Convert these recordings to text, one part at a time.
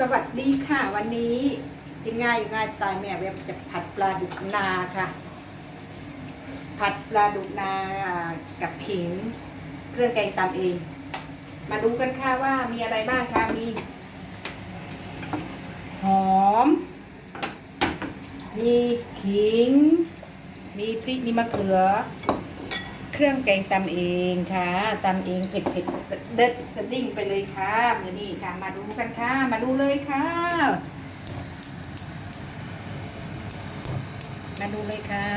สวัสดีค่ะ วันนี้กินง่ายอยู่ง่ายสไตล์แม่เว็บจะผัดปลาดุกนาค่ะ ผัดปลาดุกนากับขิง เครื่องแกงตามเอง มาดูกันค่ะว่ามีอะไรบ้างค่ะมี หอม มีขิง มีพริกมีมะเขือ เครื่องแกงตำเองค่ะตำเองเผ็ดเผ็ดๆเด็ดสดิ้งไปเลยค่ะมือนี้ค่ะ มาดูกันค่ะ มาดูเลยค่ะ มาดูเลยค่ะ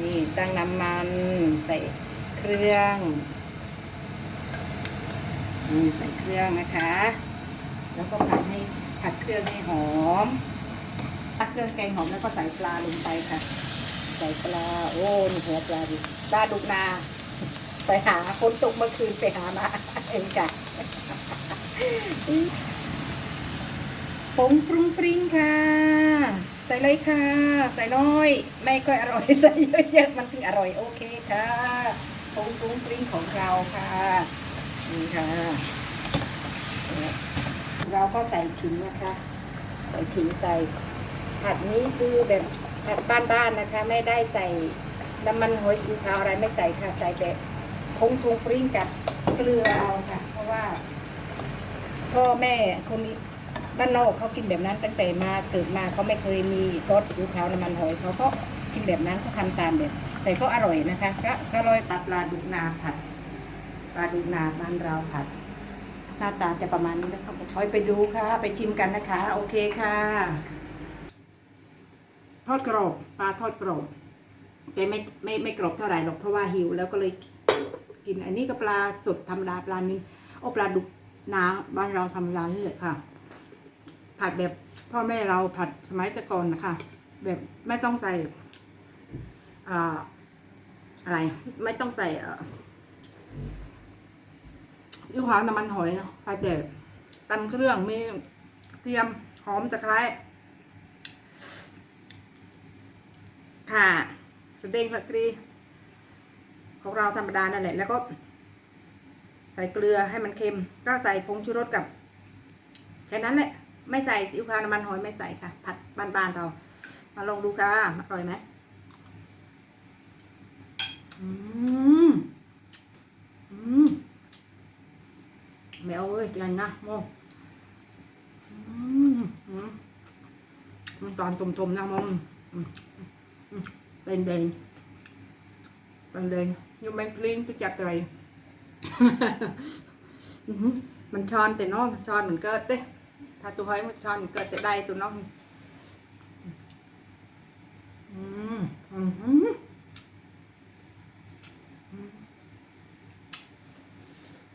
นี่ตั้งน้ำมันใส่เครื่องอใส่เครื่องนะคะ แล้วก็ผัดให้ผัดเครื่องให้หอมผัดเครื่องแกงหอมแล้วก็ใส่ปลาลงไปค่ะ ใส่ปลาโอ้นี่หัวปลาดิปลาดุกนาไปหาฝนตกเมื่อคืนไปหามาเองจ้ะผงฟรุ้งฟริ้งค่ะ ใส่เลยค่ะ ใส่น้อย ไม่ค่อยอร่อยใส่เยอะๆมันถึงอร่อยโอเคค่ะผงฟรุ้งฟริ้งของเราค่ะนี่ค่ะ เราก็ใส่ขิงนะคะ ใส่ขิงใส่ผัดนี้คือแบบ ผัดบ้านๆนะคะ ไม่ได้ใส่น้ำมันหอยสีขาวอะไรไม่ใส่ค่ะ ใส่แบบพงทุงฟริ้งกับเกลือเอาค่ะ เพราะว่าพ่อแม่คนบ้านนอกเขากินแบบนั้นตั้งแต่มาเกิดมาเขาไม่เคยมีซอสซีขาวน้ำมันหอยเขาก็กินแบบนั้นเขาทำตามแบบแต่ก็อร่อยนะคะ ก็ก็ลอยตัดปลาดุกนาผัดปลาดุกนาบ้านเราผัด หน้าตาจะประมาณนี้นะครับคอยไปดูค่ะ ไปชิมกันนะคะ โอเคค่ะ ทอดกรอบปลาทอดกรอบแต่ไม่ไม่ไม่กรอบเท่าไหร่หรอกเพราะว่าหิวแล้วก็เลยกินอันนี้ก็ปลาสดธรรมดาปลานี้โอ้ปลาดุกนาบ้านเราธรรมดานนี่แหละค่ะ ผัดแบบพ่อแม่เราผัดสมัยต่ก่อนนะคะ แบบไม่ต้องใส่อะไร ไม่ต้องใส่เอ่อยูหวานน้ำมันหอยผัดแบบตำเครื่องมีเทียมหอมตะไคร้ ค่ะกระเด้งกระกรีของเราธรรมดานั่นแหละแล้วก็ ใส่เกลือให้มันเค็ม ก็ใส่ผงชูรสกับ แค่นั้นแหละ ไม่ใส่ซีอิ๊วขาวน้ำมันหอยไม่ใส่ค่ะ ผัดบ้านๆเรา มาลองดูค่ะ อร่อยไหมอืมอืมไม่เอ้ยจานนะโมอืมอืมมันตอนตมๆนะโมอืม đèn đèn đèn đèn nhưng mà clean tôi chặt rồi mình tròn thì nó tròn mình cơ đấy ถ้าตัวหอยมันช้อนเกิดจะได้ตัวน้อง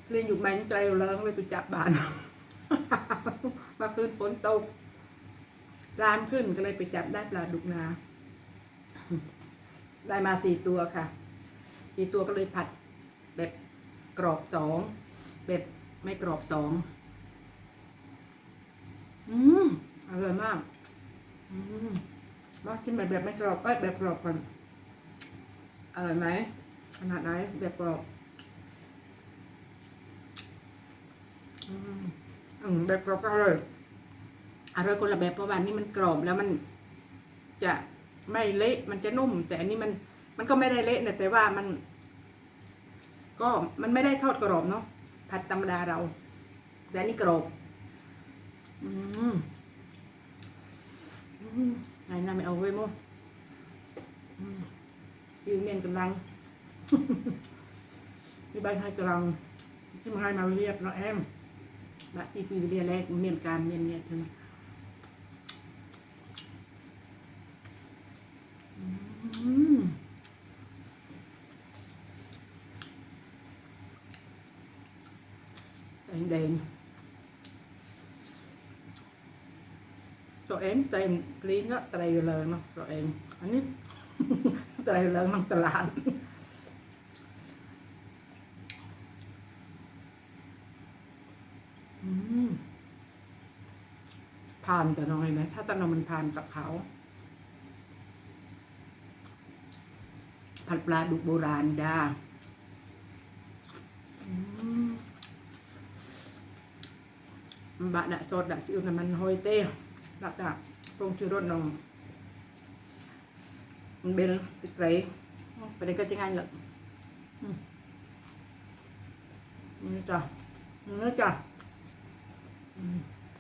เรียนอยู่แมนใจเลิงเลยตุจับบานมาคืนฝนตกรามขึ้นก็เลยไปจับได้ปลาดุกนา ได้มาสี่ตัวค่ะสี่ตัวก็เลยผัดแบบกรอบสองแบบไม่กรอบสองอืมอร่อยมาก อืมมาชิมแบบแบบไม่กรอบเอ้ยแบบกรอบก่อนอร่อยไหมขนาดไหนแบบกรอบอืมแบบกรอบก็อร่อยอร่อยคนละแบบเพราะว่านี่มันกรอบแล้วมันจะ ไม่เละมันจะนุ่ม แต่อันนี้มันมันก็ไม่ได้เละนะแต่ว่ามัน ก็มันไม่ได้ทอดกรอบเนาะผัดธรรมดาเรา แต่อันนี้กรอบอืมอืมไหนน้าไม่เอาไว้มอืมยืนเมียนกำลังที่บ้านให้กำลังที่มาให้มาเรียบเนาะแอมบัดที่ปีเรียแรกเมียนการเมียนเนี่ยถึงอืม แดงๆตัวเองเต็มกรีนก็ไตรเลยเนาะตัวเอง อันนี้ไตรเลยมันตลาดผ่านแต่น้อยไหมถ้าตะนมันผ่านกับเขาผัดปลาดุกโบราณจ้า មិនបាក់ដាក់សូត្រដាក់ស្អ៊ីវតែមិនហុយទេដាក់តែពងជួយរត់នំមិនបិលទឹកត្រីប្រទេសក៏ជាងអញលឹកនេះចានេះចា Mm-hmm.